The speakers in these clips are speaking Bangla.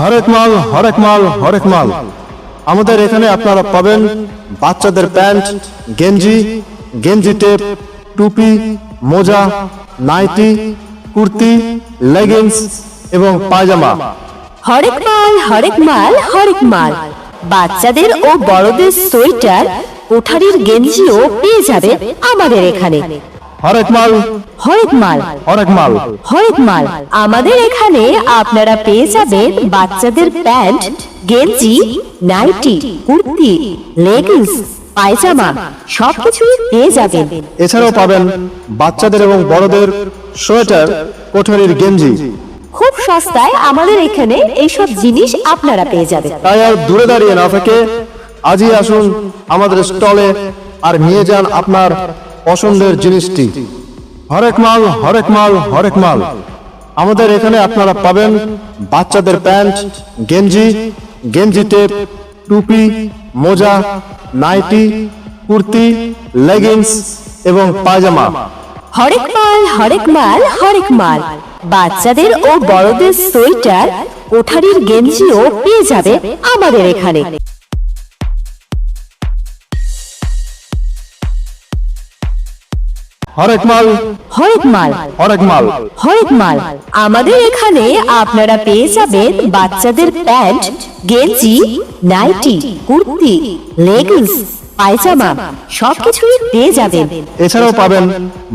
হরেক মাল হরেক মাল হরেক মাল। আমাদের এখানে আপনারা পাবেন বাচ্চাদের প্যান্ট গেঞ্জি গেঞ্জি টেপ টুপি মোজা নাইটি কুর্তি লেগিংস এবং পায়জামা। হরেক মাল হরেক মাল হরেক মাল। বাচ্চাদের ও বড়দের সোয়েটার কোঠারির গেঞ্জিও পেয়ে যাবে আমাদের এখানে। হরেক মাল হরেক মাল। হরেক মাল। হরেক মাল। আমাদের এখানে আপনারা পেয়ে যাবেন বাচ্চাদের প্যান্ট গেঞ্জি নাইটি কুর্তি লেগিংস পায়জামা সবকিছুই পেয়ে যাবেন। এছাড়াও পাবেন বাচ্চাদের এবং বড়দের সোয়েটার কোঠারির গেঞ্জি। খুব সস্তায় আমাদের এখানে এইসব জিনিস আপনারা পেয়ে যাবেন। তাই আর দূরে দাঁড়িয়ে না থেকে আজই আসুন আমাদের স্টলে আর নিয়ে যান আপনার পছন্দের জিনিসটি। হরেক মাল হরেক মাল হরেক মাল। আমাদের এখানে আপনারা পাবেন বাচ্চাদের প্যান্ট, গেঞ্জি গেঞ্জি টেপ, টুপি, মোজা, নাইটি, কুর্তি, লেগিংস এবং পায়জামা। হরেক মাল হরেক মাল হরেক মাল। বাচ্চাদের ও বড়দের সোয়েটার কোঠারির গেঞ্জিও পেয়ে যাবে আমাদের এখানে। হরেক মাল। হরেক মাল। হরেক মাল। হরেক মাল। আমাদের এখানে আপনারা পেয়ে যাবেন বাচ্চাদের প্যান্ট গেঞ্জি নাইটি কুর্তি লেগিংস পায়জামা সবকিছুই পেয়ে যাবেন। এছাড়াও পাবেন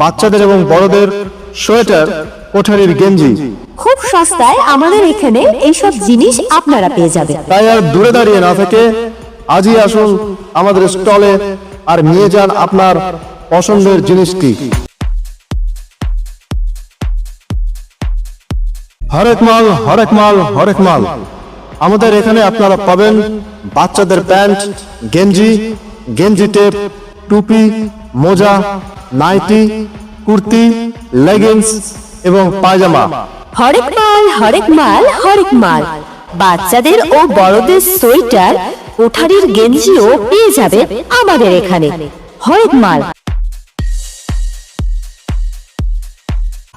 বাচ্চাদের এবং বড়দের সোয়েটার কোঠারির গেঞ্জি। খুব সস্তায় আমাদের এখানে এইসব জিনিস আপনারা পেয়ে যাবেন। তাই আর দূরে দাঁড়িয়ে না থেকে আজই আসুন আমাদের স্টলে আর নিয়ে যান আপনার পছন্দের জিনিসটি হরেক মাল হরেক মাল হরেক মাল। আমাদের এখানে আপনারা পাবেন বাচ্চাদের প্যান্ট, গেঞ্জি গেঞ্জি টেপ, টুপি, মোজা, নাইটি, কুর্তি, লেগিংস এবং পায়জামা। হরেক মাল হরেক মাল হরেক মাল। বাচ্চাদের ও বড়দের সোয়েটার কোঠারির গেঞ্জিও পেয়ে যাবে আমাদের এখানে। হরেক মাল।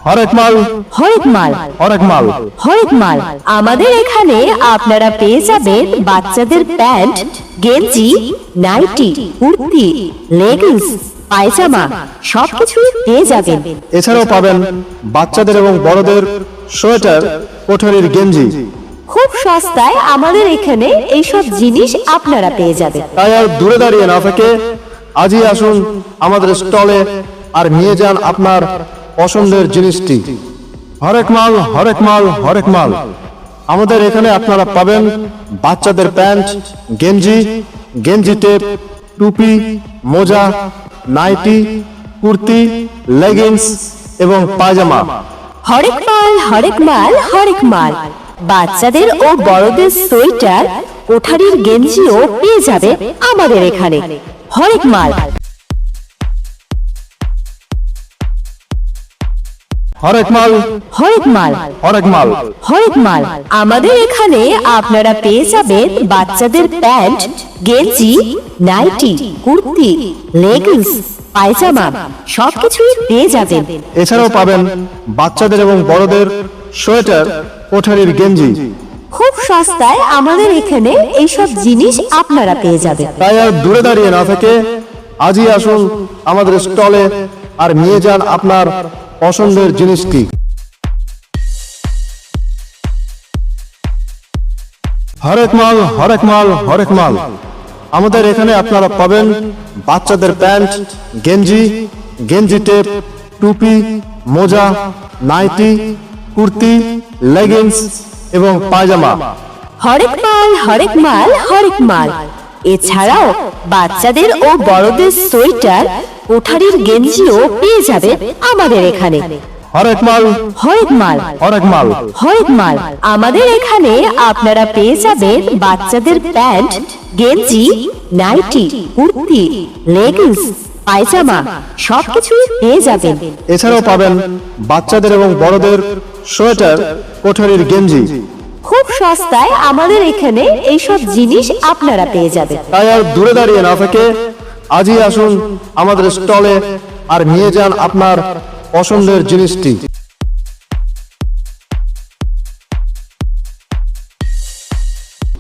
হরেক মাল। হরেক মাল। হরেক মাল। হরেক মাল। আমাদের এখানে আপনারা পেয়ে যাবেন বাচ্চাদের প্যান্ট গেঞ্জি নাইটি কুর্তি লেগিংস পায়জামা সবকিছুই পেয়ে যাবেন। এছাড়াও পাবেন বাচ্চাদের এবং বড়দের সোয়েটার কোঠারির গেঞ্জি। খুব সস্তায় আমাদের এখানে এইসব জিনিস আপনারা পেয়ে যাবেন। তাই আর দূরে দাঁড়িয়ে না থেকে আজই আসুন আমাদের স্টলে আর নিয়ে যান আপনার পছন্দের জিনিসটি। হরেক মাল হরেক মাল হরেক মাল। আমাদের এখানে আপনারা পাবেন বাচ্চাদের প্যান্ট, গেঞ্জি গেঞ্জি টেপ, টুপি, মোজা, নাইটি, কুর্তি, লেগিংস এবং পায়জামা। হরেক মাল হরেক মাল হরেক মাল। বাচ্চাদের ও বড়দের সোয়েটার, কোঠারির গেঞ্জিও পেয়ে যাবে আমাদের এখানে। হরেক মাল। হরেক মাল। হরেক মাল। হরেক মাল। হরেক মাল। আমাদের এখানে আপনারা পেয়ে যাবেন বাচ্চাদের প্যান্ট গেঞ্জি নাইটি কুর্তি লেগিংস পায়জামা সবকিছুই পেয়ে যাবেন। এছাড়াও পাবেন বাচ্চাদের এবং বড়দের সোয়েটার কোঠারির গেঞ্জি। খুব সস্তায় আমাদের এখানে এইসব জিনিস আপনারা পেয়ে যাবেন। তাই আর দূরে দাঁড়িয়ে না থেকে আজই আসুন আমাদের স্টলে আর নিয়ে যান আপনার পছন্দের জিনিসটি হরেক মাল হরেক মাল হরেক মাল। আমাদের এখানে আপনারা পাবেন বাচ্চাদের প্যান্ট গেঞ্জি গেঞ্জি টেপ টুপি মোজা নাইটি কুর্তি লেগিংস এবং পায়জামা। হরেক মাল হরেক মাল হরেক মাল। এছাড়াও বাচ্চাদের ও বড়দের সোয়েটার কোঠারির গেঞ্জিও পেয়ে যাবে আমাদের এখানে। হরেক মাল। হরেক মাল। হরেক মাল। হরেক মাল। আমাদের এখানে আপনারা পেয়ে যাবেন বাচ্চাদের প্যান্ট গেঞ্জি নাইটি কুর্তি লেগিংস পায়জামা সবকিছুই পেয়ে যাবেন। এছাড়াও পাবেন বাচ্চাদের এবং বড়দের সোয়েটার কোঠারির গেঞ্জি। খুব সস্তায় আমাদের এখানে এইসব জিনিস আপনারা পেয়ে যাবেন। তাই আর দূরে দাঁড়িয়ে না থেকে আজই আসুন আমাদের স্টলে আর নিয়ে যান আপনার পছন্দের জিনিসটি।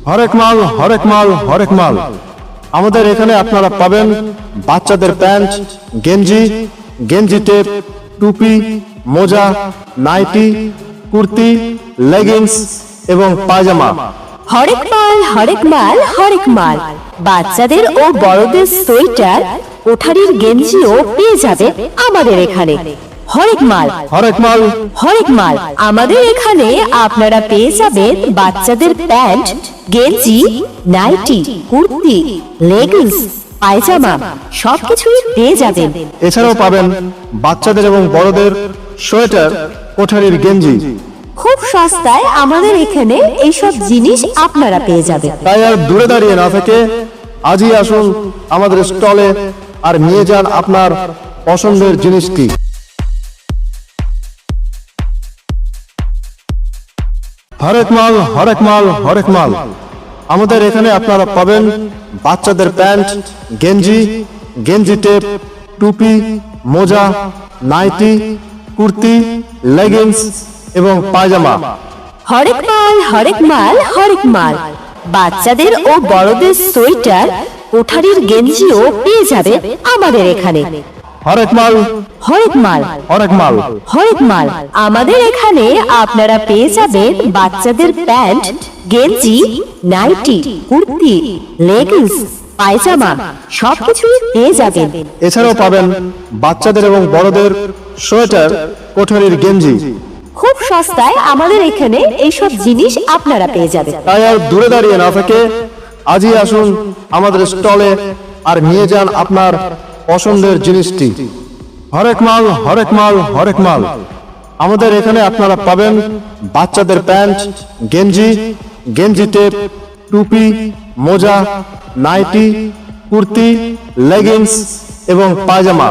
হরেক মাল হরেক মাল হরেক মাল। আমাদের এখানে আপনারা পাবেন বাচ্চাদের প্যান্ট, গেঞ্জি গেঞ্জি টেপ, টুপি, মোজা, নাইটি, কুর্তি, লেগিংস এবং পায়জামা। হরেক মাল হরেক মাল হরেক মাল। বাচ্চাদের ও বড়দের সোয়েটার কোঠারির গেঞ্জিও পেয়ে যাবে আমাদের এখানে। হরেক মাল। হরেক মাল। হরেক মাল। আমাদের এখানে আপনারা পেয়ে যাবেন বাচ্চাদের প্যান্ট গেঞ্জি নাইটি কুর্তি লেগিংস পায়জামা সবকিছুই পেয়ে যাবেন। এছাড়াও পাবেন বাচ্চাদের এবং বড়দের সোয়েটার কোঠারির গেঞ্জি। খুব সস্তায় আমাদের এখানে এইসব জিনিস আপনারা পেয়ে যাবেন। তাই আর দূরে দাঁড়িয়ে না থেকে আজই আসুন আমাদের স্টলে আর নিয়ে যান আপনার পছন্দের জিনিসটি হরেক মাল হরেক মাল হরেক মাল। আমাদের এখানে আপনারা পাবেন বাচ্চাদের প্যান্ট, গেঞ্জি গেঞ্জি টেপ, টুপি, মোজা, নাইটি, কুর্তি, লেগিংস এবং পায়জামা। হরেক মাল হরেক মাল হরেক মাল। বাচ্চাদের ও বড়দের সোয়েটার কোঠারির গেঞ্জিও পেয়ে যাবে আমাদের এখানে। হরেক মাল হরেক মাল হরেক মাল। হরেক মাল আমাদের এখানে আপনারা পেয়ে যাবেন বাচ্চাদের প্যান্ট গেঞ্জি নাইটি কুর্তি লেগিংস পায়জামা সবকিছুই পেয়ে যাবেন। এছাড়াও পাবেন বাচ্চাদের এবং বড়দের সোয়েটার কোঠারির গেঞ্জি। খুব সস্তায় আমাদের এখানে এইসব জিনিস আপনারা পেয়ে যাবেন। তাই আর দূরে দাঁড়িয়ে না থেকে আজই আসুন আমাদের স্টলে আর নিয়ে যান আপনার পছন্দের জিনিসটি। হরেক মাল হরেক মাল হরেক মাল। আমাদের এখানে আপনারা পাবেন বাচ্চাদের প্যান্ট গেঞ্জি গেঞ্জি টেপ টুপি মোজা নাইটি কুর্তি লেগিংস এবং পায়জামা।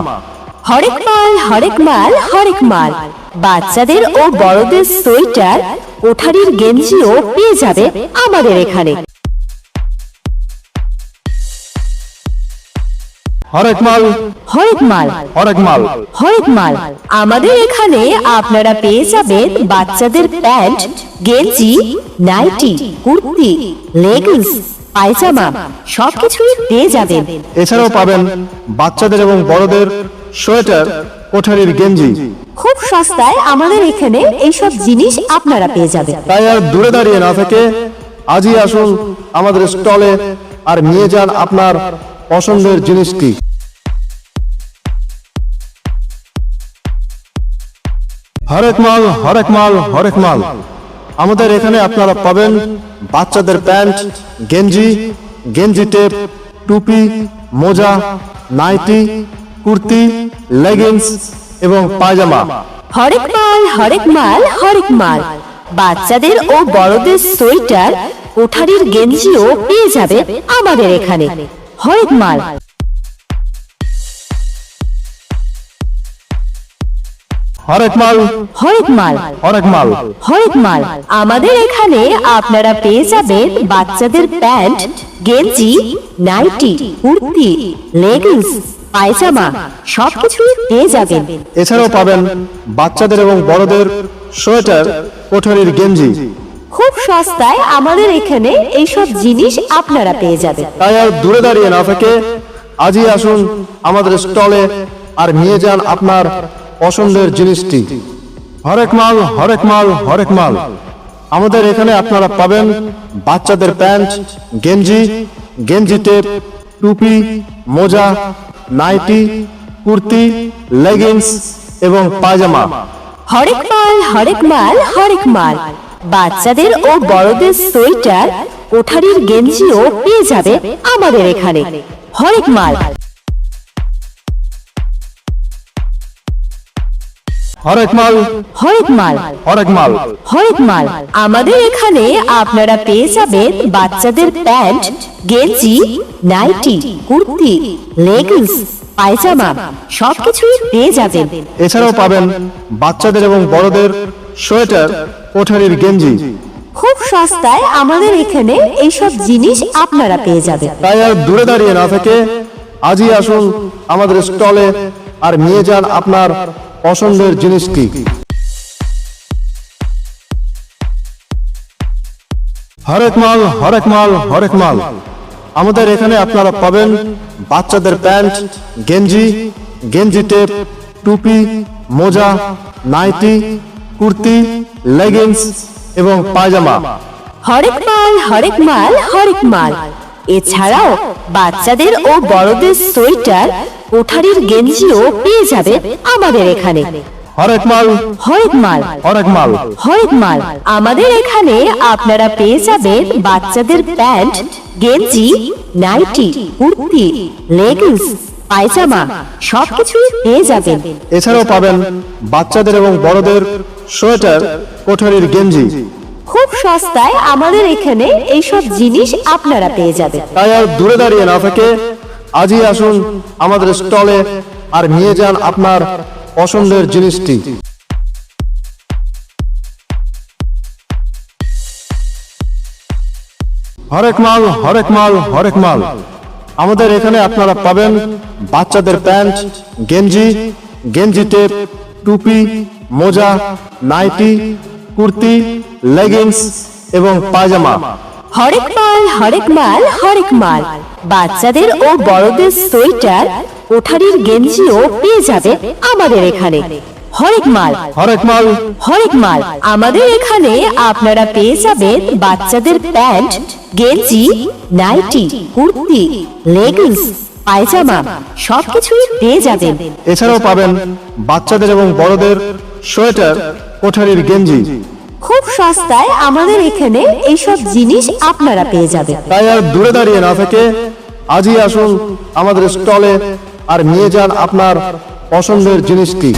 হরেক মাল হরেক মাল হরেক মাল। বাচ্চাদের ও বড়দের সোয়েটার কোঠারির গেঞ্জিও পেয়ে যাবে আমাদের এখানে। হরেক মাল। হরেক মাল। হরেক মাল। হরেক মাল। আমাদের এখানে আপনারা পেয়ে যাবেন বাচ্চাদের প্যান্ট গেঞ্জি নাইটি কুর্তি লেগিংস পায়জামা সবকিছুই পেয়ে যাবেন। এছাড়াও পাবেন বাচ্চাদের এবং বড়দের সোয়েটার কোঠারির গেঞ্জি। খুব সস্তায় আমাদের এখানে এইসব জিনিস আপনারা পেয়ে যাবেন। তাই আর দূরে দাঁড়িয়ে না থেকে আজই আসুন আমাদের স্টলে আর নিয়ে যান আপনার পছন্দের জিনিসটি হরেক মাল হরেক মাল হরেক মাল। আমাদের এখানে আপনারা পাবেন বাচ্চাদের প্যান্ট, গেঞ্জি গেঞ্জি টেপ, টুপি, মোজা, নাইটি, কুর্তি, লেগিংস এবং পায়জামা। হরেক মাল হরেক মাল হরেক মাল। বাচ্চাদের ও বড়দের সোয়েটার কোঠারির গেঞ্জিও পেয়ে যাবে আমাদের এখানে। হরেক মাল। হরেক মাল। হরেক মাল। হরেক মাল। হরেক মাল। আমাদের এখানে আপনারা পেয়ে যাবেন বাচ্চাদের প্যান্ট গেঞ্জি নাইটি কুর্তি লেগিংস পায়জামা সবকিছুই পেয়ে যাবেন। এছাড়াও পাবেন বাচ্চাদের এবং বড়দের সোয়েটার কোঠারির গেঞ্জি। খুব সস্তায় আমাদের এখানে এইসব জিনিস আপনারা পেয়ে যাবেন। তাই আর দূরে দাঁড়িয়ে না থেকে আজই আসুন আমাদের স্টলে আর নিয়ে যান আপনার পছন্দের জিনিসটি। হরেক মাল হরেক মাল হরেক মাল। আমাদের এখানে আপনারা পাবেন বাচ্চাদের প্যান্ট গেঞ্জি গেঞ্জি টেপ টুপি, মোজা, নাইটি, কুর্তি লেগিংস এবং পায়জামা। হরেক মাল হরেক মাল হরেক মাল। বাচ্চাদের ও বড়দের সোয়েটার, কোঠারির গেঞ্জিও পেয়ে যাবে আমাদের এখানে। হরেক মাল। হরেক মাল হরেক মাল হরেক মাল হরেক মাল আমাদের এখানে আপনারা পেয়ে যাবেন বাচ্চাদের প্যান্ট গেঞ্জি নাইটি কুর্তি লেগিংস পায়জামা সবকিছুই পেয়ে যাবেন। এছাড়াও পাবেন বাচ্চাদের এবং বড়দের সোয়েটার কোঠারির গেঞ্জি। খুব সস্তায় আমাদের এখানে এইসব জিনিস আপনারা পেয়ে যাবেন। তাই আর দূরে দাঁড়িয়ে না থেকে আজই আসুন আমাদের স্টলে আর নিয়ে যান আপনার পছন্দের জিনিস কি? হরেক মাল হরেক মাল হরেক মাল। আমাদের এখানে আপনারা পাবেন বাচ্চাদের প্যান্ট, গেঞ্জি গেঞ্জি টেপ, টুপি, মোজা, নাইটি, কুর্তি, লেগিংস এবং পায়জামা। হরেক মাল হরেক মাল হরেক মাল। এছাড়াও বাচ্চাদের ও বড়দের সোয়েটার কোঠারির গেঞ্জিও পেয়ে যাবে আমাদের এখানে। হরেক মাল। হরেক মাল। হরেক মাল। হরেক মাল। আমাদের এখানে আপনারা পেয়ে যাবেন বাচ্চাদের প্যান্ট গেঞ্জি নাইটি কুর্তি লেগিংস পায়জামা সবকিছুই পেয়ে যাবেন। এছাড়াও পাবেন বাচ্চাদের এবং বড়দের সোয়েটার কোঠারির গেঞ্জি। খুব সস্তায় আমাদের এখানে এইসব জিনিস আপনারা পেয়ে যাবেন। তাই আর দূরে দাঁড়িয়ে না থেকে আজই আসুন আমাদের স্টলে আর নিয়ে যান আপনার পছন্দের জিনিসটি। হরেক মাল হরেক মাল হরেক মাল। আমাদের এখানে আপনারা পাবেন বাচ্চাদের প্যান্ট গেঞ্জি গেঞ্জি টেপ টুপি মোজা নাইটি কুর্তি লেগিংস এবং পায়জামা। হরেক মাল হরেক মাল হরেক মাল। বাচ্চাদের ও বড়দের সোয়েটার কোঠারির গেঞ্জিও পেয়ে যাবে আমাদের এখানে। হরেক মাল হরেক মাল। হরেক মাল। আমাদের এখানে আপনারা পেয়ে যাবেন বাচ্চাদের প্যান্ট গেঞ্জি নাইটি কুর্তি লেগিংস পায়জামা সবকিছুই পেয়ে যাবেন। এছাড়াও পাবেন বাচ্চাদের এবং বড়দের সোয়েটার কোঠারির গেঞ্জি। খুব সস্তায় আমাদের এখানে এইসব জিনিস আপনারা পেয়ে যাবেন। তাই আর দূরে দাঁড়িয়ে না থেকে আজই আসুন আমাদের স্টলে আর নিয়ে যান আপনার পছন্দের জিনিসটি